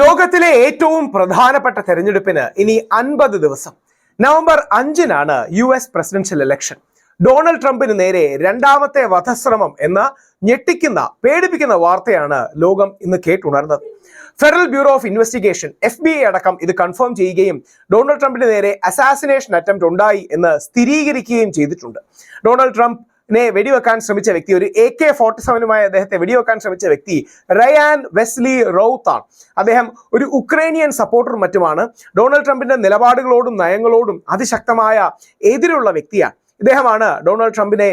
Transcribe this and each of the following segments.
ലോകത്തിലെ ഏറ്റവും പ്രധാനപ്പെട്ട തെരഞ്ഞെടുപ്പിന് ഇനി അൻപത് ദിവസം. നവംബർ അഞ്ചിനാണ് U S presidential election Donald ട്രംപിന് നേരെ രണ്ടാമത്തെ വധശ്രമം എന്ന ഞെട്ടിക്കുന്ന പേടിപ്പിക്കുന്ന വാർത്തയാണ് ലോകം ഇന്ന് കേട്ടുണർന്നത്. Federal bureau of investigation F B I അടക്കം ഇത് കൺഫേം ചെയ്യുകയും ഡൊണാൾഡ് ട്രംപിന് നേരെ അസാസിനേഷൻ അറ്റംപ്റ്റ് ഉണ്ടായി എന്ന് സ്ഥിരീകരിക്കുകയും ചെയ്തിട്ടുണ്ട്. ഡൊണാൾഡ് ട്രംപ് നെ വെടിവെക്കാൻ ശ്രമിച്ച വ്യക്തി ഒരു എ കെ ഫോർട്ടി സെവനുമായി അദ്ദേഹത്തെ വെടിവെക്കാൻ ശ്രമിച്ച വ്യക്തി റയാൻ വെസ്ലി റൌത്ത് ആണ് അദ്ദേഹം ഒരു ഉക്രൈനിയൻ സപ്പോർട്ടറും മറ്റുമാണ്. ഡൊണാൾഡ് ട്രംപിന്റെ നിലപാടുകളോടും നയങ്ങളോടും അതിശക്തമായ എതിരുള്ള വ്യക്തിയാണ്. ഇദ്ദേഹമാണ് ഡൊണാൾഡ് ട്രംപിനെ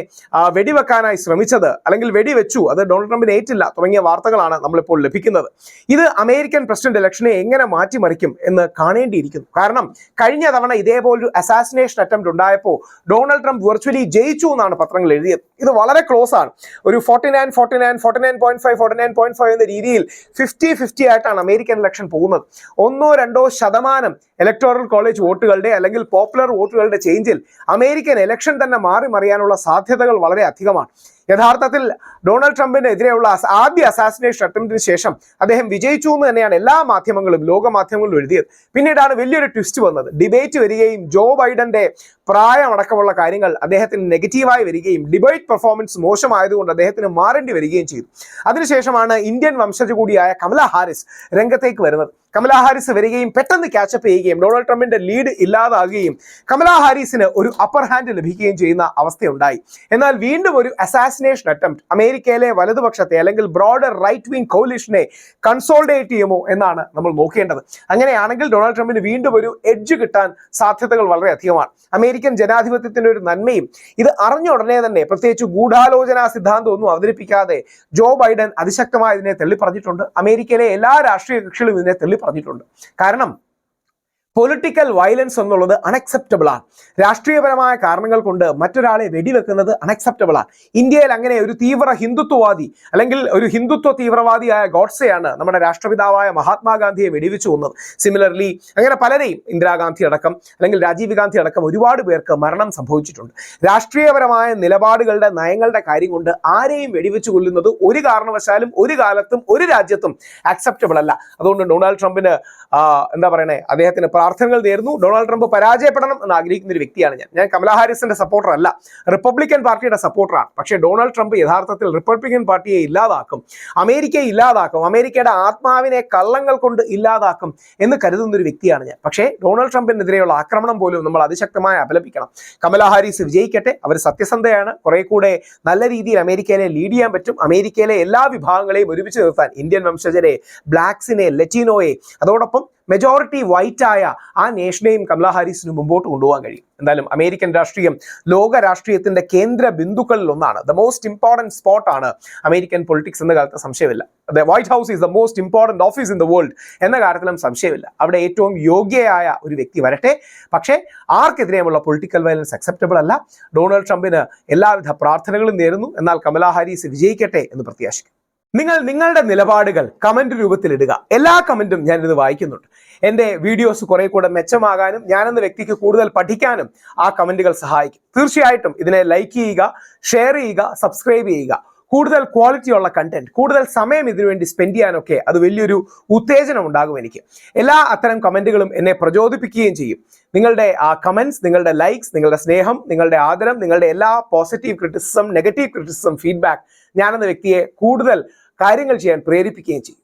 വെടിവെക്കാനായി ശ്രമിച്ചത്. അല്ലെങ്കിൽ വെടിവെച്ചു. അത് ഡൊണാൾഡ് ട്രംപിന് ഏറ്റില്ല. തുടങ്ങിയ വാർത്തകളാണ് നമ്മളിപ്പോൾ ലഭിക്കുന്നത്. ഇത് അമേരിക്കൻ പ്രസിഡന്റ് ഇലക്ഷനെ എങ്ങനെ മാറ്റിമറിക്കും എന്ന് കാണേണ്ടിയിരിക്കുന്നു. കാരണം കഴിഞ്ഞ തവണ ഇതേപോലൊരു അസാസിനേഷൻ അറ്റംപ്റ്റ് ഉണ്ടായപ്പോൾ ഡൊണാൾഡ് ട്രംപ് വെർച്വലി ജയിച്ചു എന്നാണ് പത്രങ്ങൾ എഴുതിയത്. ഇത് വളരെ ക്ലോസ് ആണ്. ഒരു forty nine forty nine forty nine point five forty nine point five എന്ന രീതിയിൽ ഫിഫ്റ്റി ഫിഫ്റ്റി ആയിട്ടാണ് അമേരിക്കൻ ഇലക്ഷൻ പോകുന്നത്. ഒന്നോ രണ്ടോ ശതമാനം ഇലക്ടോറൽ കോളേജ് വോട്ടുകളുടെ അല്ലെങ്കിൽ പോപ്പുലർ വോട്ടുകളുടെ ചേഞ്ചിൽ അമേരിക്കൻ ഇലക്ഷൻ തന്നെ മാറി മറിയാനുള്ള സാധ്യതകൾ വളരെ അധികമാണ്. യഥാർത്ഥത്തിൽ ഡൊണാൾഡ് ട്രംപിനെതിരെയുള്ള ആദ്യ അസാസിനേഷൻ അറ്റംപ്റ്റിന് ശേഷം അദ്ദേഹം വിജയിച്ചു എന്ന് തന്നെയാണ് എല്ലാ മാധ്യമങ്ങളും ലോക മാധ്യമങ്ങളും എഴുതിയത്. പിന്നീടാണ് വലിയൊരു ട്വിസ്റ്റ് വന്നത്. ഡിബേറ്റ് വരികയും ജോ ബൈഡന്റെ പ്രായമടക്കമുള്ള കാര്യങ്ങൾ അദ്ദേഹത്തിന് നെഗറ്റീവായി വരികയും ഡിബേറ്റ് പെർഫോമൻസ് മോശമായതുകൊണ്ട് അദ്ദേഹത്തിന് മാറേണ്ടി വരികയും ചെയ്തു. അതിനുശേഷമാണ് ഇന്ത്യൻ വംശജ കൂടിയായ കമല ഹാരിസ് രംഗത്തേക്ക് വരുന്നത്. കമല ഹാരിസ് വരികയും പെട്ടെന്ന് ക്യാച്ചപ്പ് ചെയ്യുകയും ഡൊണാൾഡ് ട്രംപിന്റെ ലീഡ് ഇല്ലാതാകുകയും കമല ഹാരിസിന് ഒരു അപ്പർ ഹാൻഡ് ലഭിക്കുകയും ചെയ്യുന്ന അവസ്ഥയുണ്ടായി. എന്നാൽ വീണ്ടും ഒരു അസാസിനേഷൻ അറ്റംപ്റ്റ് അമേരിക്കയിലെ വലതുപക്ഷത്തെ അല്ലെങ്കിൽ ബ്രോഡർ റൈറ്റ് വിങ് കോലിഷനെ കൺസോൾഡേറ്റ് ചെയ്യുമോ എന്നാണ് നമ്മൾ നോക്കേണ്ടത്. അങ്ങനെയാണെങ്കിൽ ഡൊണാൾഡ് ട്രംപിന് വീണ്ടും ഒരു എഡ്ജ് കിട്ടാൻ സാധ്യതകൾ വളരെ അധികമാണ് അമേരിക്കൻ ജനാധിപത്യത്തിന്റെ ഒരു നന്മയും ഇത് അറിഞ്ഞ ഉടനെ തന്നെ പ്രത്യേകിച്ച് ഗൂഢാലോചനാ സിദ്ധാന്തം ഒന്നും അവതരിപ്പിക്കാതെ ജോ ബൈഡൻ അതിശക്തമായി ഇതിനെ തള്ളിപ്പറഞ്ഞിട്ടുണ്ട് അമേരിക്കയിലെ എല്ലാ രാഷ്ട്രീയ കക്ഷികളും ഇതിനെ തള്ളിപ്പറഞ്ഞിട്ടുണ്ട് കാരണം പൊളിറ്റിക്കൽ വയലൻസ് എന്നുള്ളത് അൺഅക്സെപ്റ്റബിൾ ആണ് രാഷ്ട്രീയപരമായ കാരണങ്ങൾ കൊണ്ട് മറ്റൊരാളെ വെടിവെക്കുന്നത് അൺഅക്സെപ്റ്റബിൾ ആണ് ഇന്ത്യയിൽ അങ്ങനെ ഒരു തീവ്ര ഹിന്ദുത്വവാദി അല്ലെങ്കിൽ ഒരു ഹിന്ദുത്വ തീവ്രവാദിയായ ഗോഡ്സെയാണ് നമ്മുടെ രാഷ്ട്രപിതാവായ മഹാത്മാഗാന്ധിയെ വെടിവെച്ചു കൊന്നത്. സിമിലർലി അങ്ങനെ പലരെയും ഇന്ദിരാഗാന്ധി അടക്കം അല്ലെങ്കിൽ രാജീവ് ഗാന്ധി അടക്കം ഒരുപാട് പേർക്ക് മരണം സംഭവിച്ചിട്ടുണ്ട്. രാഷ്ട്രീയപരമായ നിലപാടുകളുടെ നയങ്ങളുടെ കാര്യം കൊണ്ട് ആരെയും വെടിവെച്ചു കൊല്ലുന്നത് ഒരു കാരണവശാലും ഒരു കാലത്തും ഒരു രാജ്യത്തും അക്സെപ്റ്റബിൾ അല്ല. അതുകൊണ്ട് ഡൊണാൾഡ് ട്രംപിന് എന്താ പറയണേ? അദ്ദേഹത്തിന് പ്രാർത്ഥനകൾ നേരുന്നു. ഡൊണാൾഡ് ട്രംപ് പരാജയപ്പെടണം എന്ന് ആഗ്രഹിക്കുന്ന ഒരു വ്യക്തിയാണ് ഞാൻ. ഞാൻ കമലാ ഹാരിസിന്റെ സപ്പോർട്ടർ അല്ല. റിപ്പബ്ലിക്കൻ പാർട്ടിയുടെ സപ്പോർട്ടറാണ് പക്ഷേ ഡൊണാൾഡ് ട്രംപ് യഥാർത്ഥത്തിൽ റിപ്പബ്ലിക്കൻ പാർട്ടിയെ ഇല്ലാതാക്കും. അമേരിക്കയെ ഇല്ലാതാക്കും. അമേരിക്കയുടെ ആത്മാവിനെ കള്ളങ്ങൾ കൊണ്ട് ഇല്ലാതാക്കും എന്ന് കരുതുന്ന ഒരു വ്യക്തിയാണ് ഞാൻ. പക്ഷേ ഡൊണാൾഡ് ട്രംപിനെതിരെയുള്ള ആക്രമണം പോലും നമ്മൾ അതിശക്തമായി അപലപിക്കണം. കമലാ ഹാരിസ് വിജയിക്കട്ടെ. അവർ സത്യസന്ധയാണ്. കുറെ കൂടെ നല്ല രീതിയിൽ അമേരിക്കയിലെ ലീഡ് ചെയ്യാൻ പറ്റും. അമേരിക്കയിലെ എല്ലാ വിഭാഗങ്ങളെയും ഒരുമിച്ച് നിർത്താൻ ഇന്ത്യൻ വംശജരെ ബ്ലാക്സിനെ ലറ്റീനോയെ അതോടൊപ്പം മെജോറിറ്റി വൈറ്റ് ആയ ആ നേഷനെയും കമലാ ഹാരിസിന് മുമ്പോട്ട് കൊണ്ടുപോകാൻ കഴിയും. എന്തായാലും അമേരിക്കൻ രാഷ്ട്രീയം ലോക രാഷ്ട്രീയത്തിന്റെ കേന്ദ്ര ബിന്ദുക്കളിൽ ഒന്നാണ്. ദ മോസ്റ്റ് ഇമ്പോർട്ടന്റ് ആണ് അമേരിക്കൻ പൊളിറ്റിക്സ് എന്ന കാലത്ത് സംശയമില്ല. The White House is the most important office in the world എന്ന കാര്യത്തിലും സംശയമില്ല. അവിടെ ഏറ്റവും യോഗ്യയായ ഒരു വ്യക്തി വരട്ടെ. പക്ഷേ ആർക്കെതിരെയുമുള്ള പൊളിറ്റിക്കൽ വയലൻസ് അക്സെപ്റ്റബിൾ അല്ല. ഡൊണാൾഡ് ട്രംപിന് എല്ലാവിധ പ്രാർത്ഥനകളും നേരുന്നു. എന്നാൽ കമലാ ഹാരിസ് വിജയിക്കട്ടെ എന്ന് പ്രത്യാശിക്കും നിങ്ങൾ നിങ്ങളുടെ നിലപാടുകൾ കമന്റ് രൂപത്തിൽ ഇടുക. എല്ലാ കമന്റും ഞാൻ ഇത് വായിക്കുന്നുണ്ട്. എന്റെ വീഡിയോസ് കുറെ കൂടെ മെച്ചമാകാനും ഞാനെന്ന വ്യക്തിക്ക് കൂടുതൽ പഠിക്കാനും ആ കമന്റുകൾ സഹായിക്കും. തീർച്ചയായിട്ടും ഇതിനെ ലൈക്ക് ചെയ്യുക ഷെയർ ചെയ്യുക സബ്സ്ക്രൈബ് ചെയ്യുക. കൂടുതൽ ക്വാളിറ്റി ഉള്ള കണ്ടന്റ് കൂടുതൽ സമയം ഇതിനുവേണ്ടി സ്പെൻഡ് ചെയ്യാനൊക്കെ അത് വലിയൊരു ഉത്തേജനം ഉണ്ടാകും എനിക്ക്. എല്ലാ അത്തരം കമന്റുകളും എന്നെ പ്രചോദിപ്പിക്കുകയും ചെയ്യും. നിങ്ങളുടെ ആ കമന്റ്സ് നിങ്ങളുടെ ലൈക്സ് നിങ്ങളുടെ സ്നേഹം നിങ്ങളുടെ ആദരം നിങ്ങളുടെ എല്ലാ positive criticism negative criticism feedback ഞാനെന്ന വ്യക്തിയെ കൂടുതൽ കാര്യങ്ങൾ ചെയ്യാൻ പ്രേരിപ്പിക്കുകയും ചെയ്യും.